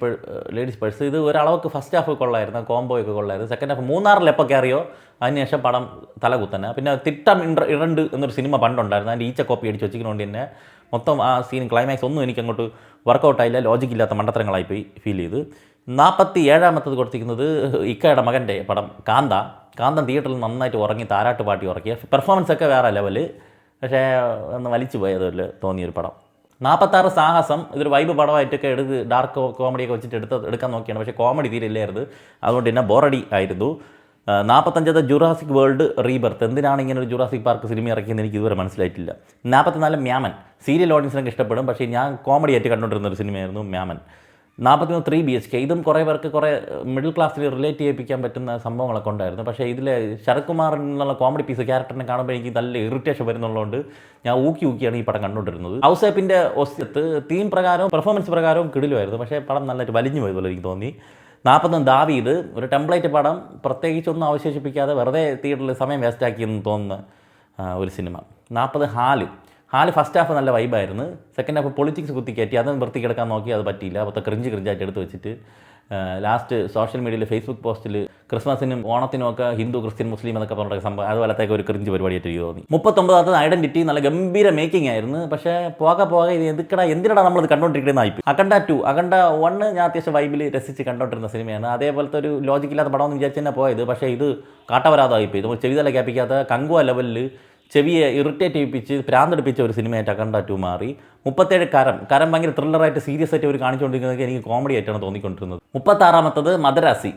ലേഡീസ് പേഴ്സ് ഇത് ഒരളവൊക്കെ ഫസ്റ്റ് ഹാഫ് കൊള്ളായിരുന്നു കോംബോ ഒക്കെ കൊള്ളായിരുന്നു. സെക്കൻഡ് ഹാഫ് മൂന്നാറിൽ എപ്പോൾ കയറിയോ അതിനുശേഷം പടം തലകുത്തന്നെ. പിന്നെ തിട്ടം ഇൻട്ര ഇറണ്ട് എന്നൊരു സിനിമ പണ്ടുണ്ടായിരുന്നു. അതിന്റെ ഈച്ച കോപ്പി അടിച്ച് വെച്ചിരിക്കുന്നതുകൊണ്ട് തന്നെ മൊത്തം ആ സീൻ ക്ലൈമാക്സ് ഒന്നും എനിക്ക് അങ്ങോട്ട് വർക്കൗട്ടായില്ല ആയില്ല ലോജിക് ഇല്ലാത്ത മണ്ടത്തരങ്ങളായി പോയി ഫീൽ ചെയ്ത്. നാൽപ്പത്തി ഏഴാമത്തത് കൊടുത്തിരിക്കുന്നത് ഇക്കയുടെ മകന്റെ പടം കാന്ത. കാന്തം തിയേറ്ററിൽ നന്നായിട്ട് ഉറങ്ങി താരാട്ട് പാട്ടി ഉറക്കിയ. പെർഫോമൻസ് ഒക്കെ വേറെ ലെവൽ പക്ഷേ ഒന്ന് വലിച്ചു പോയതുപോലെ തോന്നിയൊരു പടം. നാൽപ്പത്താറ് സാഹസം ഇതൊരു വൈബ് പടമായിട്ടൊക്കെ എടുത്ത് ഡാർക്ക് കോമഡിയൊക്കെ വെച്ചിട്ട് എടുത്ത് എടുക്കാൻ നോക്കിയാണ്. പക്ഷേ കോമഡി തീരെ ഇല്ലായിരുന്നു. അതുകൊണ്ട് തന്നെ ബോറടി ആയിരുന്നു. നാൽപ്പത്തഞ്ചത്തെ ജുറാസിക് വേൾഡ് റീബർത്ത് എന്തിനാണ് ഇങ്ങനെ ഒരു ജുറാസിക് പാർക്ക് സിനിമ ഇറക്കിയെന്ന് എനിക്ക് ഇതുവരെ മനസ്സിലായിട്ടില്ല. നാൽപ്പത്തിനാല് മ്യാമൻ. സീരിയൽ ഓഡിയൻസിനൊക്കെ ഇഷ്ടപ്പെടും. പക്ഷേ ഞാൻ കോമഡി ആയിട്ട് കണ്ടുകൊണ്ടിരുന്ന ഒരു സിനിമയായിരുന്നു മ്യാമൻ. നാൽപ്പത്തിമൂന്ന് ത്രീ ബി എച്ച് കെ ഇതും കുറേ പേർക്ക് കുറേ മിഡിൽ ക്ലാസ്സിൽ റിലേറ്റ് ചെയ്യിപ്പിക്കാൻ പറ്റുന്ന സംഭവങ്ങളൊക്കെ ഉണ്ടായിരുന്നു. പക്ഷേ ഇതിൽ ശരത് എന്നുള്ള കോമഡി പീസ് ക്യാരക്ടറിനെ കാണുമ്പോൾ എനിക്ക് നല്ല ഇറിറ്റേഷൻ വരുന്നുള്ളതുകൊണ്ട് ഞാൻ ഊക്കി ഊക്കിയാണ് ഈ പടം കണ്ടുകൊണ്ടിരുന്നത്. ഔസേപ്പിന്റെ ഒസ്യത്ത് തീം പ്രകാരവും പെർഫോമൻസ് പ്രകാരവും കിടിലുമായിരുന്നു. പക്ഷേ പടം നല്ലൊരു വലിഞ്ഞു പോയതുപോലെ എനിക്ക് തോന്നി. നാൽപ്പത്തൊന്ന് ദാവീദ് ഒരു ടെംപ്ലേറ്റ് പടം പ്രത്യേകിച്ചൊന്നും അവശേഷിപ്പിക്കാതെ വെറുതെ തിയേറ്ററിൽ സമയം വേസ്റ്റാക്കിയെന്ന് തോന്നുന്ന ഒരു സിനിമ. നാൽപ്പത് ഹാൽ. ഹാൽ ഫസ്റ്റ് ഹാഫ് നല്ല വൈബായിരുന്നു സെക്കൻഡ് ഹാഫ് പൊളിറ്റിക്സ് കുത്തിക്കയറ്റി അതും കിടക്കാൻ നോക്കി അത് പറ്റിയില്ല. അപ്പോൾ ക്രിഞ്ച് ക്രിഞ്ചായിട്ട് എടുത്ത് വെച്ചിട്ട് ലാസ്റ്റ് സോഷ്യൽ മീഡിയയിൽ ഫേസ്ബുക്ക് പോസ്റ്റിൽ ക്രിസ്മസിനും ഓണത്തിനും ഒക്കെ ഹിന്ദു ക്രിസ്ത്യൻ മുസ്ലിം എന്നൊക്കെ പറഞ്ഞ സംഭവം അതുപോലത്തേക്ക് ഒരു ക്രിഞ്ച് പരിപാടിയായിട്ട് എനിക്ക് തോന്നി മുപ്പത്തൊമ്പതാമത്തെ ഐഡന്റിറ്റി നല്ല ഗംഭീര മേക്കിംഗ് ആയിരുന്നു. പക്ഷേ പോകെ പോകെ ഇത് എന്തിക്കടാ എന്തിനടാ നമ്മളിത് കണ്ടോണ്ടിരിക്കുന്ന ആയിപ്പ് അഖണ്ഡ ടു അഖണ്ഡ വണ്ണ് ഞാൻ അത്യാവശ്യം വൈബിൽ രസിച്ച് കണ്ടോണ്ടിരുന്ന സിനിമയാണ്. അതേപോലത്തെ ഒരു ലോജിക്കില്ലാത്ത പടമെന്ന് വിചാരിച്ച് തന്നെ പോയത്. പക്ഷേ ഇത് കാട്ടവരാതായിപ്പോയി നമ്മൾ ചെവിതല ക്യാപ്പിക്കാത്ത കങ്കുവ ലെവലിൽ ചെവിയെ ഇറിറ്റേറ്റ് ചെയ്യിപ്പിച്ച് പ്രാന്തടിപ്പിച്ച ഒരു സിനിമയായിട്ട് അഖണ്ഡ ടു മാറി. മുപ്പത്തേഴ് കരം. കരം ഭയങ്കര ത്രില്ലറായിട്ട് സീരിയസ് ആയിട്ട് അവർ കാണിച്ചുകൊണ്ടിരിക്കുന്നത് എനിക്ക് കോമഡി ആയിട്ടാണ് തോന്നിക്കൊണ്ടിരുന്നത്. മുപ്പത്താറാമത്തത് മദ്രാസി.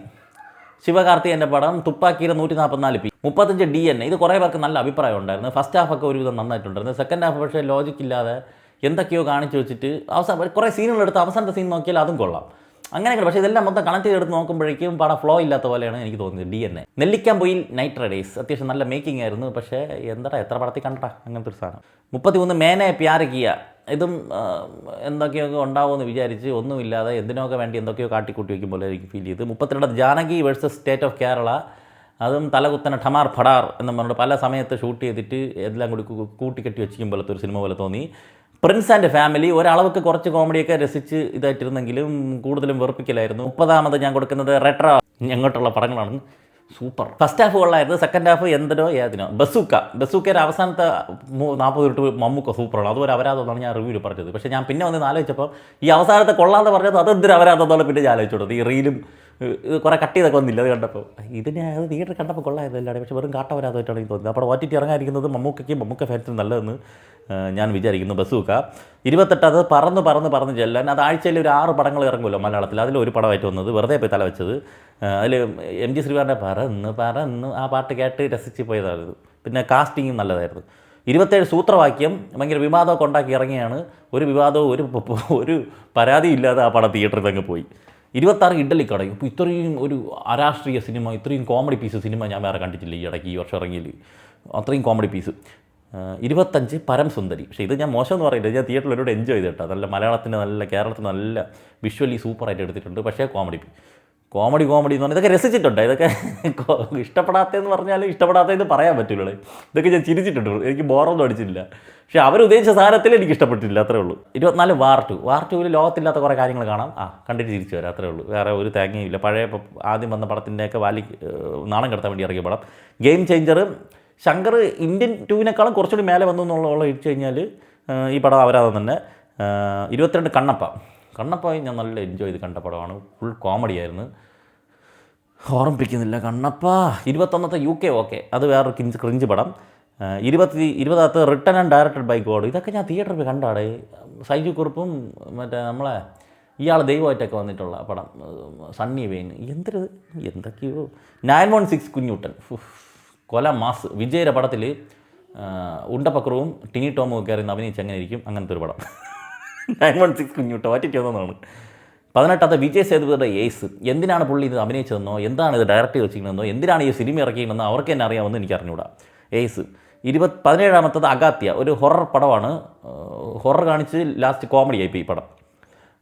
ശിവകാർത്തികന്റെ പടം തുപ്പാക്കിയുടെ നൂറ്റി നാൽപ്പത്തിനാല് പി. മുപ്പത്തഞ്ച് ഡി എൻ ഇത് കുറേ പേർക്ക് നല്ല അഭിപ്രായം ഉണ്ടായിരുന്നു. ഫസ്റ്റ് ഹാഫ് ഒക്കെ ഒരുവിധം നന്നായിട്ടുണ്ടായിരുന്നു. സെക്കൻഡ് ഹാഫ് പക്ഷേ ലോജിക്കില്ലാതെ എന്തൊക്കെയോ കാണിച്ചു വെച്ചിട്ട് അവസാനം കുറേ സീനുകൾ എടുത്ത് അവസാനത്തെ സീൻ നോക്കിയാൽ അതും കൊള്ളാം. അങ്ങനെയൊക്കെ പക്ഷേ ഇതെല്ലാം മൊത്തം കണക്ട് ചെയ്തെടുത്ത് നോക്കുമ്പോഴേക്കും പടം ഫ്ലോ ഇല്ലാത്ത പോലെയാണ് എനിക്ക് തോന്നുന്നത് D N A Nellikampoyil night riders അത്യാവശ്യം നല്ല മേക്കിംഗ് ആയിരുന്നു. പക്ഷേ എന്താ എത്ര പടത്തിൽ കണ്ടടാ അങ്ങനത്തെ ഒരു സാധനം. മുപ്പത്തിമൂന്ന് മേനെ പ്യാരക്കിയ. ഇതും എന്തൊക്കെയൊക്കെ ഉണ്ടാവുമെന്ന് വിചാരിച്ച് ഒന്നുമില്ലാതെ എന്തിനൊക്കെ വേണ്ടി എന്തൊക്കെയോ കാട്ടിക്കൂട്ടി വയ്ക്കും പോലെ എനിക്ക് ഫീൽ ചെയ്ത്. മുപ്പത്തിരണ്ട് Janaki versus state of Kerala അതും തലകുത്തന ഠമാർ ഫടാർ എന്ന് പറഞ്ഞിട്ട് പല സമയത്ത് ഷൂട്ട് ചെയ്തിട്ട് എല്ലാം കൂടി കൂട്ടിക്കെട്ടി വെച്ചിരിക്കും പോലത്തെ ഒരു സിനിമ പോലെ തോന്നി. പ്രിൻസ് ആൻഡ് ഫാമിലി ഒരളവൊക്കെ കുറച്ച് കോമഡിയൊക്കെ രസിച്ച് ഇതായിട്ടിരുന്നെങ്കിലും കൂടുതലും വെറുപ്പിക്കലായിരുന്നു. മുപ്പതാമത് ഞാൻ കൊടുക്കുന്നത് റെട്ര ഞങ്ങോട്ടുള്ള പടങ്ങളാണ്. സൂപ്പർ ഫസ്റ്റ് ഹാഫ് കൊള്ളായിരുന്നു. സെക്കൻഡ് ഹാഫ് എന്തിനോ ഏതിനോ. ബസൂക്ക ബസൂക്കയുടെ അവസാനത്തെ നാൽപ്പത് തൊട്ട് മമ്മൂക്ക സൂപ്പറാണ് അതൊരു അപരാധമെന്നാണ് ഞാൻ റിവ്യൂ പറഞ്ഞത്. പക്ഷേ ഞാൻ പിന്നെ വന്ന് ആലോചിച്ചപ്പോൾ ഈ അവസാനത്തെ കൊള്ളാതെ പറഞ്ഞത് അതെന്തൊരു അപരാധമെന്നാണ് പിന്നെ ഞാൻ ആലോചിച്ചോളൂ ഈ റീലും കുറേ കട്ട് ചെയ്തൊക്കെ വന്നില്ല അത് കണ്ടപ്പോൾ ഇതിനെ അത് തിയേറ്റർ കണ്ടപ്പോൾ കൊള്ളായതല്ലാടെ പക്ഷേ വെറും കാട്ടവരാതായിട്ടാണ് എനിക്ക് തോന്നുന്നത് അപ്പോൾ ഒ ടി ടി ഇറങ്ങാതിരിക്കുന്നത് മമ്മൂക്കയ്ക്കും മമ്മൂക്ക ഫാൻസിനും നല്ലതെന്ന് ഞാൻ വിചാരിക്കുന്നു. ബസൂക്ക ഇരുപത്തെട്ട് അത് പറന്ന് പറന്ന് പറന്ന് ചെല്ലാൻ. അത് ആഴ്ചയിൽ ഒരു ആറ് പടങ്ങൾ ഇറങ്ങുമല്ലോ മലയാളത്തിൽ. അതിൽ ഒരു പടമായിട്ട് വന്നത് വെറുതെ പോയി തല വെച്ചത്. അതിൽ എം ജി ശ്രീകുമാറിന്റെ പറന്ന് പറന്ന് ആ പാട്ട് കേട്ട് രസിച്ച് പോയതായിരുന്നു പിന്നെ കാസ്റ്റിങ്ങും നല്ലതായിരുന്നു. ഇരുപത്തേഴ് സൂത്രവാക്യം ഭയങ്കര വിവാദമൊക്കെ ഉണ്ടാക്കി ഇറങ്ങിയാണ്. ഒരു വിവാദവും ഒരു ഒരു പരാതിയില്ലാതെ ആ പടം തിയേറ്ററിൽ അങ്ങ് പോയി. ഇരുപത്താറ് ഇഡ്ഡലിക്കട ഇപ്പോൾ ഇത്രയും ഒരു അരാഷ്ട്രീയ സിനിമ ഇത്രയും കോമഡി പീസ് സിനിമ ഞാൻ വേറെ കണ്ടിട്ടില്ല ഈ ഇടയ്ക്ക് ഈ വർഷം ഇറങ്ങിയിൽ അത്രയും കോമഡി പീസ് ഇരുപത്തഞ്ച് പരംസുന്ദരി പക്ഷേ ഇത് ഞാൻ മോശം എന്ന് പറയില്ല. ഞാൻ തിയേറ്ററിൽ ഒരുപാട് എൻജോയ് ചെയ്തിട്ടാണ് നല്ല മലയാളത്തിന് നല്ല കേരളത്തിന് നല്ല വിഷ്വലി സൂപ്പറായിട്ട് എടുത്തിട്ടുണ്ട്. പക്ഷേ കോമഡി കോമഡി കോമഡി എന്ന് പറഞ്ഞാൽ ഇതൊക്കെ രസിച്ചിട്ടുണ്ട്. ഇതൊക്കെ ഇഷ്ടപ്പെടാത്തതെന്ന് പറഞ്ഞാൽ ഇഷ്ടപ്പെടാത്തതെന്ന് പറയാൻ പറ്റില്ല ഇതൊക്കെ ഞാൻ ചിരിച്ചിട്ടുണ്ട്. എനിക്ക് ബോറൊന്നും അടിച്ചിട്ടില്ല. പക്ഷേ അവരുദ്ദേശിച്ച സാധനത്തിൽ എനിക്ക് ഇഷ്ടപ്പെട്ടില്ല അത്രേ ഉള്ളൂ. ഇരുപത്തിനാല് വാർ ടു. വാർ ടുവിൽ ലോകത്തില്ലാത്ത കുറേ കാര്യങ്ങൾ കാണാം. ആ കണ്ടിട്ട് ചിരിച്ചു വരാം അത്രേ ഉള്ളൂ. വേറെ ഒരു തേങ്ങയില്ല പഴയ ആദ്യം വന്ന പടത്തിന്റെയൊക്കെ വാലി നാണം കടത്താൻ വേണ്ടി ഇറങ്ങിയ പടം. ഗെയിം ചേഞ്ചർ ശങ്കർ ഇന്ത്യൻ ടൂവിനേക്കാളും കുറച്ചുകൂടി മേലെ വന്നു എന്നുള്ള ഇടിച്ചു കഴിഞ്ഞാൽ ഈ പടം അവരാതെ തന്നെ. ഇരുപത്തിരണ്ട് കണ്ണപ്പ. കണ്ണപ്പായി ഞാൻ നല്ല എൻജോയ് ചെയ്ത് കണ്ട പടമാണ്. ഫുൾ കോമഡി ആയിരുന്നു. ഓർമ്മിപ്പിക്കുന്നില്ല കണ്ണപ്പ. ഇരുപത്തൊന്നത്തെ യു കെ ഓക്കെ അത് വേറൊരു കിഞ്ച് ക്രിഞ്ച് പടം. ഇരുപത്തി ഇരുപതാമത്തെ return and directed by god ഇതൊക്കെ ഞാൻ തിയേറ്ററിൽ കണ്ടാടേ. സൈജു കുറുപ്പും മറ്റേ നമ്മളെ ഇയാൾ ദൈവമായിട്ടൊക്കെ വന്നിട്ടുള്ള പടം. സണ്ണി വെയിൻ എന്തൊരു എന്തൊക്കെയോ. Nine one six Kunjoottan. കൊല മാസ്. വിജയുടെ പടത്തിൽ ഉണ്ടപ്പക്രവും ടിനി ടോമും ഒക്കെ അറിയുന്ന അഭിനയിച്ച് എങ്ങനെ ഇരിക്കും അങ്ങനത്തെ ഒരു പടം. നയൻ വൺ സിക്സ് കുഞ്ഞുട്ടോ മാറ്റിട്ടൊന്നാണ് പതിനെട്ടാത്ത വിജയ് സേതുപതിയുടെ ഏസ് എന്തിനാണ് പുള്ളി ഇത് അഭിനയിച്ചതെന്നോ എന്താണ് ഇത് ഡയറക്റ്റ് വെച്ചിരിക്കുന്നതെന്നോ എന്തിനാണ് ഈ സിനിമ ഇറക്കിയതെന്നോ അവർക്ക് തന്നെ അറിയാമെന്ന് എനിക്ക് അറിഞ്ഞൂടാ ഏസ് ഇരുപത് പതിനേഴാമത്തത് അഗാത്യ ഒരു ഹൊറർ പടമാണ്. ഹൊറർ കാണിച്ച് ലാസ്റ്റ് കോമഡി ആയിപ്പോയി ഈ പടം.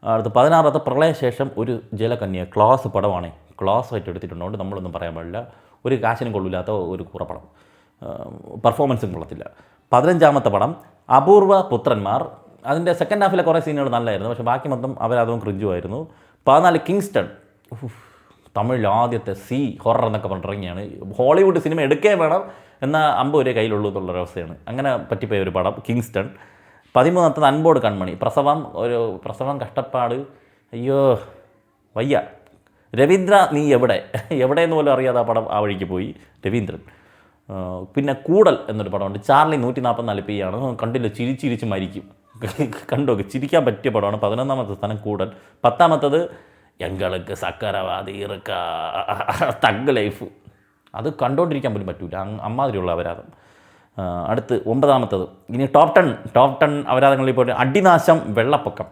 അടുത്ത് പതിനാറാമത്തെ പ്രളയശേഷം ഒരു ജലകന്യ ക്ലാസ് പടമാണ്. ക്ലാസ് ആയിട്ട് എടുത്തിട്ടുണ്ടോണ്ട് നമ്മളൊന്നും പറയാൻ പാടില്ല. ഒരു കാശിനും കൊള്ളില്ലാത്ത ഒരു കുറപ്പടം പെർഫോമൻസും കൊള്ളത്തില്ല. പതിനഞ്ചാമത്തെ പടം അപൂർവ പുത്രന്മാർ അതിന്റെ സെക്കൻഡ് ഹാഫിലെ കുറേ സീനുകൾ നല്ലതായിരുന്നു പക്ഷേ ബാക്കി മൊത്തം അവരതും ക്രിഞ്ചുമായിരുന്നു പതിനാല് കിങ്സ്റ്റൺ. തമിഴിൽ ആദ്യത്തെ സി ഹൊറർ എന്നൊക്കെ പറഞ്ഞിറങ്ങിയാണ് ഹോളിവുഡ് സിനിമ എടുക്കേ വേണം എന്നാൽ അമ്പത് രൂപ കയ്യിലുള്ളൂ എന്നുള്ളൊരവസ്ഥയാണ് അങ്ങനെ പറ്റിപ്പോയ ഒരു പടം കിങ്സ്റ്റൺ. പതിമൂന്നാമത്തത് അൻപോട് കൺമണി. പ്രസവം ഒരു പ്രസവം കഷ്ടപ്പാട്. അയ്യോ വയ്യ. രവീന്ദ്ര നീ എവിടെ? എവിടെയെന്ന് പോലും അറിയാതെ ആ പടം ആ വഴിക്ക് പോയി. രവീന്ദ്രൻ. പിന്നെ കൂടൽ എന്നൊരു പടമുണ്ട്. ചാർലി നൂറ്റി നാൽപ്പത്തിനാല് പി ആണ്. കണ്ടില്ല? ചിരിച്ചിരിച്ച് മരിക്കും. കണ്ടോ ചിരിക്കാൻ പറ്റിയ പടമാണ് പതിനൊന്നാമത്തെ സ്ഥാനം കൂടൻ. പത്താമത്തത് എങ്ങൾക്ക് സക്കരവാദി ഇറക്ക thug life. അത് കണ്ടുകൊണ്ടിരിക്കാൻ പോലും പറ്റില്ല അമ്മാതിരിയുള്ള അപരാധം. അടുത്ത് ഒമ്പതാമത്തത്. ഇനി ടോപ്പ് ടെൺ ടോപ്പ് ടെൺ അപരാധങ്ങളിൽ പോയിട്ട് അടിനാശം വെള്ളപ്പൊക്കം.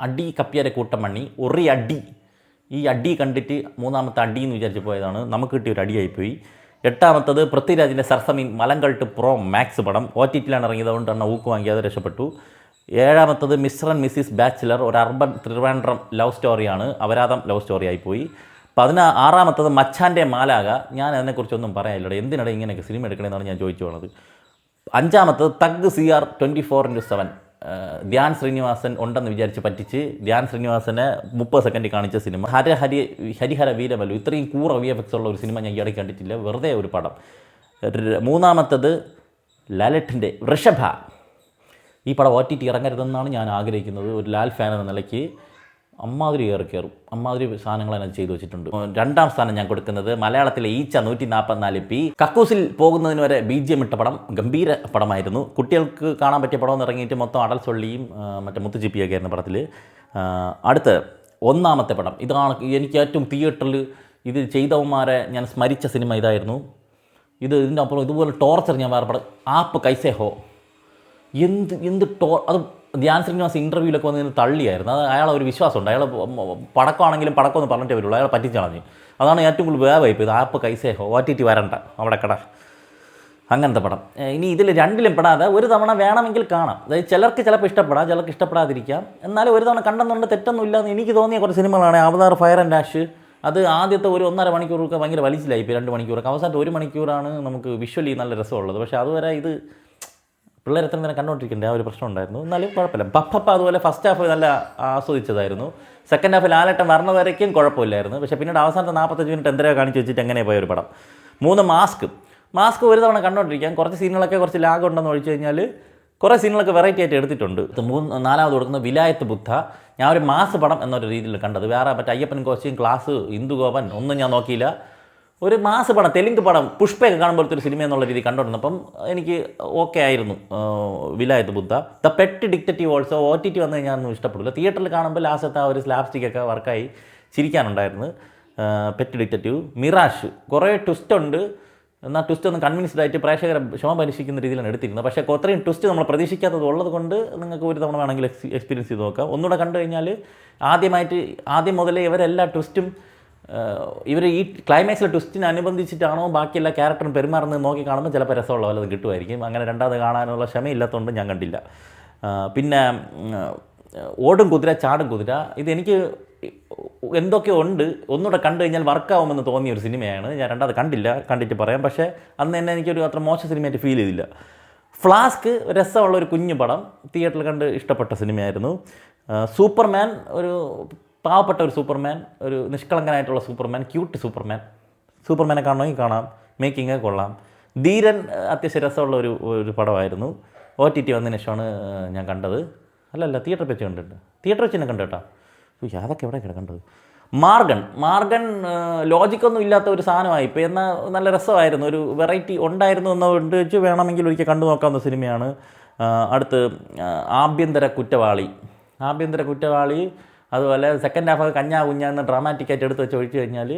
അടി കപ്പിയാരെ കൂട്ടമണ്ണി ഒറി അടി ഈ അടി കണ്ടിട്ട് മൂന്നാമത്തെ അടി എന്ന് വിചാരിച്ചു പോയതാണ്. നമുക്ക് കിട്ടിയ ഒരു അടിയായിപ്പോയി. എട്ടാമത്തത് പൃഥ്വിരാജിന്റെ സർസമീൻ മലങ്കൾട്ട് പ്രോ മാക്സ് പടം. ഒ ടി ടിയിലാണ് ഇറങ്ങിയത് അതുകൊണ്ടാണ് ഊക്ക് വാങ്ങിയത് രക്ഷപ്പെട്ടു. ഏഴാമത്തത് മിസ്റ്റർ ആൻഡ് മിസ്സിസ് ബാച്ചിലർ ഒരു അർബൻ ത്രിവാൻഡ്രം ലവ് സ്റ്റോറിയാണ്. അപരാധം ലവ് സ്റ്റോറി ആയിപ്പോയി പതിനാ ആറാമത്തത് മച്ചാന്റെ മാലാക ഞാൻ അതിനെക്കുറിച്ചൊന്നും പറയാനില്ലടേ. എന്തിനടെ ഇങ്ങനെയൊക്കെ സിനിമ എടുക്കണമെന്നാണ് ഞാൻ ചോദിച്ചു പോണത്. അഞ്ചാമത്തത് thug C R twenty four into seven Dhyan Sreenivasan ഉണ്ടെന്ന് വിചാരിച്ച് പറ്റിച്ച് ധ്യാൻ ശ്രീനിവാസനെ മുപ്പത് സെക്കൻഡിൽ കാണിച്ച സിനിമ. ഹര ഹരി ഹരിഹര വീരമല്ലു. ഇത്രയും കൂറ വി ഉള്ള ഒരു സിനിമ ഞാൻ ഈയിടെ കണ്ടിട്ടില്ല. വെറുതെ ഒരു പടം. മൂന്നാമത്തത് ലാലറ്റിന്റെ വൃഷഭ. ഈ പടം ഒ ടി ടി ഇറങ്ങരുതെന്നാണ് ഞാൻ ആഗ്രഹിക്കുന്നത്. ഒരു ലാൽ ഫാൻ എന്ന നിലയ്ക്ക് അമ്മാതിരി കയറി കയറും. അമ്മാതിരി സാധനങ്ങൾ അതിനകത്ത് ചെയ്തു വെച്ചിട്ടുണ്ട്. രണ്ടാം സ്ഥാനം ഞാൻ കൊടുക്കുന്നത് മലയാളത്തിലെ ഈച്ച നൂറ്റി നാൽപ്പത്തിനാല് പി. കക്കൂസിൽ പോകുന്നതിന് വരെ ബി ജി എം ഇട്ട പടം ഗംഭീര പടമായിരുന്നു. കുട്ടികൾക്ക് കാണാൻ പറ്റിയ പടം എന്ന് ഇറങ്ങിയിട്ട് മൊത്തം അടൽ സൊള്ളിയും ആ, മറ്റേ മുത്തുച്ചിപ്പിയൊക്കെ ആയിരുന്നു പടത്തിൽ അടുത്ത് ഒന്നാമത്തെ പടം. ഇതാണ് എനിക്ക് ഏറ്റവും തിയേറ്ററിൽ ഇത് ചെയ്തവന്മാരെ ഞാൻ സ്മരിച്ച സിനിമ ഇതായിരുന്നു. ഇത് ഇതിന്റെ അപ്പുറം ഇതുപോലെ ടോർച്ചർ ഞാൻ വേറെ പടം. ആപ്പ് കൈസേ ഹോ. എന്ത് എന്ത് ടോ അത് ധ്യാൻ ശ്രീനിവാസ് ഇന്റർവ്യൂവിലൊക്കെ വന്ന് തള്ളിയായിരുന്നു. അത് അയാളെ ഒരു വിശ്വാസമുണ്ട് അയാൾ പടക്കമാണെങ്കിലും പടക്കമൊന്നും പറഞ്ഞിട്ടേ വരുള്ളൂ. അയാൾ പറ്റിച്ചളഞ്ഞു അതാണ് ഏറ്റവും കൂടുതൽ വേവായി പോയത് Aap Kaise O T T വരണ്ട. അവിടെ കട. അങ്ങനത്തെ പടം. ഇനി ഇതിൽ രണ്ടിലും പെടാതെ ഒരു തവണ വേണമെങ്കിൽ കാണാം. അതായത് ചിലർക്ക് ചിലപ്പോൾ ഇഷ്ടപ്പെടാം ചിലർക്ക് ഇഷ്ടപ്പെടാതിരിക്കാം. എന്നാലും ഒരു തവണ കണ്ടെന്നുണ്ട് തെറ്റൊന്നും ഇല്ലാന്ന് എനിക്ക് തോന്നിയ കുറച്ച് സിനിമകളാണ്. അവതാർ ഫയർ ആൻഡ് ഡാഷ് അത് ആദ്യത്തെ ഒരു ഒന്നര മണിക്കൂറൊക്കെ ഭയങ്കര വലിച്ചിലായി. ഇപ്പോൾ രണ്ട് മണിക്കൂറൊക്കെ. അവസാനത്തെ ഒരു മണിക്കൂറാണ് നമുക്ക് വിഷ്വലി നല്ല രസമുള്ളത്. പക്ഷേ അതുവരെ ഇത് പിള്ളേർ എത്ര നേരം കണ്ടുകൊണ്ടിരിക്കേണ്ട ആ ഒരു പ്രശ്നം ഉണ്ടായിരുന്നു. എന്നാലും കുഴപ്പമില്ല. പപ്പപ്പ അതുപോലെ ഫസ്റ്റ് ഹാഫ് നല്ല ആസ്വദിച്ചതായിരുന്നു. സെക്കൻഡ് ഹാഫ് ലാലട്ടം വരണ വരയ്ക്കും കുഴപ്പമില്ലായിരുന്നു. പക്ഷേ പിന്നീട് അവസാനത്തെ നാൽപ്പത്തഞ്ച് മിനിറ്റ് എന്തര കാണിച്ച് വെച്ചിട്ട് എങ്ങനെ പോയ ഒരു പടം. മൂന്ന് മാസ്ക് മാസ്ക് ഒരു തവണ കണ്ടുകൊണ്ടിരിക്കാം. കുറച്ച് സീനുകളൊക്കെ കുറച്ച് ലാഗ് ഉണ്ടെന്ന് ഒഴിച്ചു കഴിഞ്ഞാൽ കുറേ സീനുകളൊക്കെ വെറൈറ്റി ആയിട്ട് എടുത്തിട്ടുണ്ട്. മൂന്ന് നാലാമത് കൊടുക്കുന്ന വിലായത്ത് ബുദ്ധ. ഞാൻ ഒരു മാസ് പടം എന്നൊരു രീതിയിൽ കണ്ടത്. വേറെ മറ്റേ അയ്യപ്പൻ കോശിയും ക്ലാസ് ഇന്ദുഗോപൻ ഒന്നും ഞാൻ നോക്കിയില്ല. ഒരു മാസ് പടം തെലുങ്ക് പടം പുഷ്പയൊക്കെ കാണുമ്പോഴത്തെ ഒരു സിനിമ എന്നുള്ള രീതി കണ്ടുകൊണ്ടിരുന്നപ്പം എനിക്ക് ഓക്കെ ആയിരുന്നു Vilayath Buddha. The pet detective also O T T വന്നു കഴിഞ്ഞാൽ ഒന്നും ഇഷ്ടപ്പെടില്ല. തിയേറ്ററിൽ കാണുമ്പോൾ ലാസ്റ്റത്തെ ആ ഒരു സ്ലാപ്സ്റ്റിക് ഒക്കെ വർക്കായി ചിരിക്കാനുണ്ടായിരുന്നു. Pet detective mirage. കുറേ ട്വിസ്റ്റ് ഉണ്ട്. എന്നാൽ ട്വിസ്റ്റ് ഒന്ന് കൺവിൻസ്ഡ് ആയിട്ട് പ്രേക്ഷകരെ ക്ഷമ പരീക്ഷിക്കുന്ന രീതിയിലാണ് എടുത്തിരുന്നത്. പക്ഷേ അത്രയും ട്വിസ്റ്റ് നമ്മൾ പ്രതീക്ഷിക്കാത്തത് ഉള്ളത് കൊണ്ട് നിങ്ങൾക്ക് ഒരു തവണ വേണമെങ്കിൽ എക്സ്പീരിയൻസ് ചെയ്ത് നോക്കാം. ഒന്നുകൂടെ കണ്ടു കഴിഞ്ഞാൽ ആദ്യമായിട്ട് ആദ്യം മുതലേ ഇവരെല്ലാ ട്വിസ്റ്റും ഇവർ ഈ ക്ലൈമാക്സിലെ ട്വിസ്റ്റിന് അനുബന്ധിച്ചിട്ടാണോ ബാക്കി ക്യാരക്ടറും പെരുമാറുന്നത് നോക്കി കാണുമ്പോൾ ചിലപ്പോൾ രസമുള്ള വല്ലതും കിട്ടുമായിരിക്കും. അങ്ങനെ രണ്ടാമത് കാണാനുള്ള ക്ഷമയില്ലാത്തതുകൊണ്ട് ഞാൻ കണ്ടില്ല. പിന്നെ ഓടും കുതിര ചാടും കുതിര. ഇതെനിക്ക് എന്തൊക്കെ ഉണ്ട് ഒന്നുകൂടെ കണ്ടു കഴിഞ്ഞാൽ വർക്കാവുമെന്ന് തോന്നിയ ഒരു സിനിമയാണ്. ഞാൻ രണ്ടാമത് കണ്ടില്ല കണ്ടിട്ട് പറയാം. പക്ഷേ അന്ന് തന്നെ എനിക്കൊരു അത്ര മോശം സിനിമയായിട്ട് ഫീൽ ചെയ്തില്ല. ഫ്ലാസ്ക് രസമുള്ള ഒരു കുഞ്ഞു പടം. തിയേറ്ററിൽ കണ്ട് ഇഷ്ടപ്പെട്ട സിനിമയായിരുന്നു. സൂപ്പർമാൻ ഒരു പാവപ്പെട്ട ഒരു സൂപ്പർമാൻ ഒരു നിഷ്കളങ്കനായിട്ടുള്ള സൂപ്പർമാൻ ക്യൂട്ട് സൂപ്പർമാൻ. സൂപ്പർമാനെ കാണണമെങ്കിൽ കാണാം മേക്കിംഗ് കൊള്ളാം. ധീരൻ അത്യാവശ്യം രസമുള്ള ഒരു ഒരു പടമായിരുന്നു. ഒ ടി ടി വന്നതിന് ശേഷമാണ് ഞാൻ കണ്ടത്. അല്ലല്ല തിയേറ്ററിൽ വെച്ച് കണ്ടിട്ടുണ്ട്. തിയേറ്ററിൽ വെച്ച് തന്നെ കണ്ടു കേട്ടോ. അതൊക്കെ എവിടെ കിടക്കേണ്ടത്? മാർഗൺ മാർഗൺ ലോജിക്കൊന്നും ഇല്ലാത്ത ഒരു സാധനമായി. ഇപ്പോൾ എന്നാൽ നല്ല രസമായിരുന്നു. ഒരു വെറൈറ്റി ഉണ്ടായിരുന്നു എന്നുകൊണ്ട് വെച്ച് വേണമെങ്കിൽ ഒരിക്കൽ കണ്ടു നോക്കാവുന്ന സിനിമയാണ് അടുത്ത് ആഭ്യന്തര കുറ്റവാളി. ആഭ്യന്തര കുറ്റവാളി അതുപോലെ സെക്കൻഡ് ഹാഫ് കഞ്ഞാ കുഞ്ഞാ എന്ന് ഡ്രാമാറ്റിക്കായിട്ട് എടുത്ത് വെച്ച് ഒഴിച്ചു കഴിഞ്ഞാൽ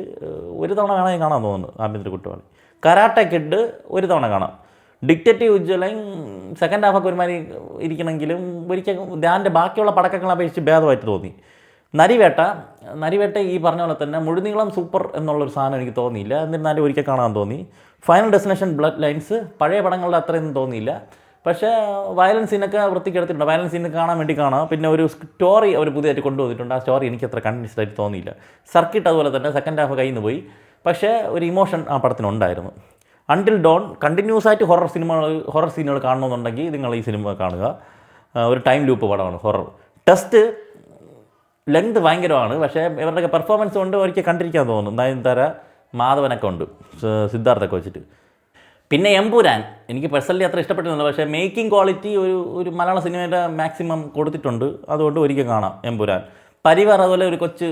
ഒരു തവണ വേണമെങ്കിൽ കാണാൻ തോന്നുന്നു ആഭ്യന്തര കുറ്റവാളി കരാട്ട കിഡ് ഒരു തവണ കാണാം. ഡിക്റ്റേറ്റീവ് ഉജ്ജ്വലൻ സെക്കൻഡ് ഹാഫൊക്കെ ഒരുമാതിരി ഇരിക്കണമെങ്കിലും ഒരിക്കൽ ധ്യാന്റെ ബാക്കിയുള്ള പടക്കങ്ങളെ അപേക്ഷിച്ച് ഭേദമായിട്ട് തോന്നി. നരിവേട്ട നരിവേട്ട ഈ പറഞ്ഞ പോലെ തന്നെ മുഴുനീളം സൂപ്പർ എന്നുള്ളൊരു സാധനം എനിക്ക് തോന്നിയില്ല. എന്നിരുന്നാലും ഒരിക്കൽ കാണാൻ തോന്നി. ഫൈനൽ ഡെസ്റ്റിനേഷൻ ബ്ലഡ് ലൈൻസ് പഴയ പടങ്ങളുടെ അത്രയൊന്നും തോന്നിയില്ല. പക്ഷേ വയലൻസ് സീനൊക്കെ വൃത്തിക്ക് എടുത്തിട്ടുണ്ട്. വയലൻസ് സീനൊക്കെ കാണാൻ വേണ്ടി കാണാം. പിന്നെ ഒരു സ്റ്റോറി അവർ പുതിയതായിട്ട് കൊണ്ടുവന്നിട്ടുണ്ട്. ആ സ്റ്റോറി എനിക്ക് അത്ര കൺവിൻസ്ഡ് ആയിട്ട് തോന്നിയില്ല. സർക്കിട്ട് അതുപോലെ തന്നെ സെക്കൻഡ് ഹാഫ് കയ്യിൽ നിന്ന് പോയി. പക്ഷേ ഒരു ഇമോഷൻ ആ പടത്തിനുണ്ടായിരുന്നു. അണ്ടിൽ ഡോൺ കണ്ടിന്യൂസ് ആയിട്ട് ഹൊറർ സിനിമകൾ ഹൊറർ സീനുകൾ കാണണമെന്നുണ്ടെങ്കിൽ നിങ്ങൾ ഈ സിനിമ കാണുക. ഒരു ടൈം ലൂപ്പ് പടമാണ് ഹൊറർ ടെസ്റ്റ് ലെങ്ത് ഭയങ്കരമാണ്. പക്ഷേ ഇവരുടെയൊക്കെ പെർഫോമൻസ് കൊണ്ട് ഒരിക്കൽ കണ്ടിരിക്കാൻ തോന്നുന്നു നയൻതാര മാധവനൊക്കെ ഉണ്ട്. സിദ്ധാർത്ഥൊക്കെ വെച്ചിട്ട്. പിന്നെ എമ്പുരാൻ. എനിക്ക് പേഴ്സണലി അത്ര ഇഷ്ടപ്പെട്ടിരുന്നില്ല പക്ഷേ മേക്കിംഗ് ക്വാളിറ്റി ഒരു ഒരു മലയാള സിനിമയുടെ മാക്സിമം കൊടുത്തിട്ടുണ്ട്. അതുകൊണ്ട് ഒരിക്കൽ കാണാം എമ്പുരാൻ. പരിവാർ അതുപോലെ ഒരു കൊച്ച്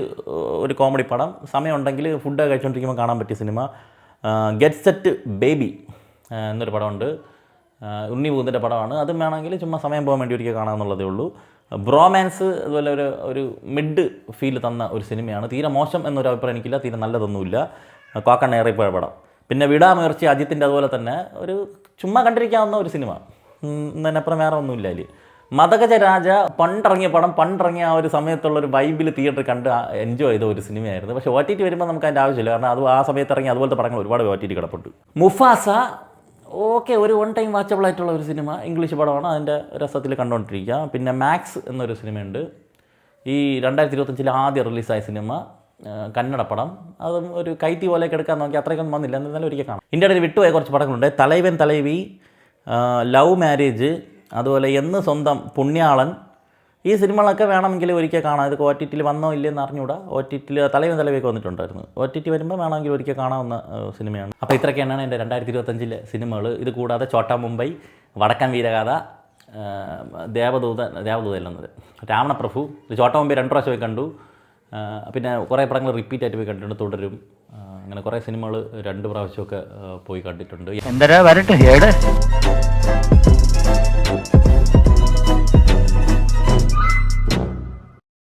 ഒരു കോമഡി പടം. സമയമുണ്ടെങ്കിൽ ഫുഡ് കഴിച്ചുകൊണ്ടിരിക്കുമ്പോൾ കാണാൻ പറ്റിയ സിനിമ. ഗെറ്റ് സെറ്റ് ബേബി എന്നൊരു പടമുണ്ട്. ആഹ് ഉണ്ണി പൂന്തിന്റെ പടമാണ്. അതും വേണമെങ്കിൽ ചുമ്മാ സമയം പോകാൻ വേണ്ടി ഒരിക്കൽ കാണാമെന്നുള്ളതേ ഉള്ളൂ. ബ്രോമാൻസ് അതുപോലെ ഒരു ഒരു മിഡ് ഫീൽ തന്ന ഒരു സിനിമയാണ്. തീരെ മോശം എന്നൊരു അഭിപ്രായം എനിക്കില്ല. തീരെ നല്ലതൊന്നുമില്ല. കോക്കണ്ണ ഏറിപ്പോയ പടം. പിന്നെ വിടാമുയർച്ചി അജിത്തിന്റെ അതുപോലെ തന്നെ ഒരു ചുമ്മാ കണ്ടിരിക്കാവുന്ന ഒരു സിനിമ. ഇതിനപ്പുറം വേറെ ഒന്നുമില്ല അതിൽ മതകജ രാജ പണ്ടിറങ്ങിയ പടം പണ്ടിറങ്ങിയ ആ ഒരു സമയത്തുള്ള ഒരു വൈബിൽ തിയേറ്റർ കണ്ട് എൻജോയ് ചെയ്ത ഒരു സിനിമയായിരുന്നു. പക്ഷേ ഒ ടി ടി വരുമ്പോൾ നമുക്ക് അതിന്റെ ആവശ്യമില്ല. കാരണം അത് ആ സമയത്ത് ഇറങ്ങി അതുപോലത്തെ പടങ്ങൾ ഒരുപാട് ഒ ടി ടി കിടപ്പുണ്ട് മുഫാസ ഓക്കെ ഒരു വൺ ടൈം വാച്ചബിൾ ആയിട്ടുള്ള ഒരു സിനിമ. ഇംഗ്ലീഷ് പടമാണ്. അതിന്റെ രസത്തിൽ കണ്ടുകൊണ്ടിരിക്കുക പിന്നെ മാക്സ് എന്നൊരു സിനിമയുണ്ട്. ഈ രണ്ടായിരത്തി ഇരുപത്തഞ്ചിൽ ആദ്യം റിലീസായ സിനിമ. കന്നഡ പടം. അതും ഒരു കൈത്തി പോലെ കിടക്കാൻ നോക്കി അത്രയ്ക്കൊന്നും വന്നില്ല. എന്നാലും ഒരിക്കൽ കാണാം. ഇന്ത്യയുടെ വിട്ടുപോയ കുറച്ച് പടങ്ങളുണ്ട്. തലൈവൻ തലൈവി ലവ് മാരേജ് അതുപോലെ എന്ന് സ്വന്തം പുണ്യാളൻ. ഈ സിനിമകളൊക്കെ വേണമെങ്കിൽ ഒരിക്കൽ കാണാം. ഇത് ഒ ടി ടിയിൽ വന്നോ ഇല്ലെന്ന് അറിഞ്ഞുകൂടാ. ഒ ടി ടിയിൽ തലവൻ തലവിയൊക്കെ വന്നിട്ടുണ്ടായിരുന്നു. ഒ ടി ടി വരുമ്പോൾ വേണമെങ്കിൽ ഒരിക്കൽ കാണാവുന്ന സിനിമയാണ്. അപ്പോൾ ഇത്രയൊക്കെയാണ് എന്റെ രണ്ടായിരത്തി ഇരുപത്തഞ്ചിലെ സിനിമകൾ ഇത് കൂടാതെ ചോട്ടാ മുംബൈ വടക്കൻ വീരഗാഥ ദേവദൂത ദേവദൂത ദേവദൂതല്ലെന്നത് രാവണപ്രഭു ചോട്ടാ മുംബൈ രണ്ട് പ്രാവശ്യമായി കണ്ടു. പിന്നെ കുറേ പടങ്ങൾ റിപ്പീറ്റ് ആയിട്ട് പോയി കണ്ടിട്ടുണ്ട് തുടരും. അങ്ങനെ കുറേ സിനിമകൾ രണ്ട് പ്രാവശ്യമൊക്കെ പോയി കണ്ടിട്ടുണ്ട്. എന്തരാ വരട്ടെ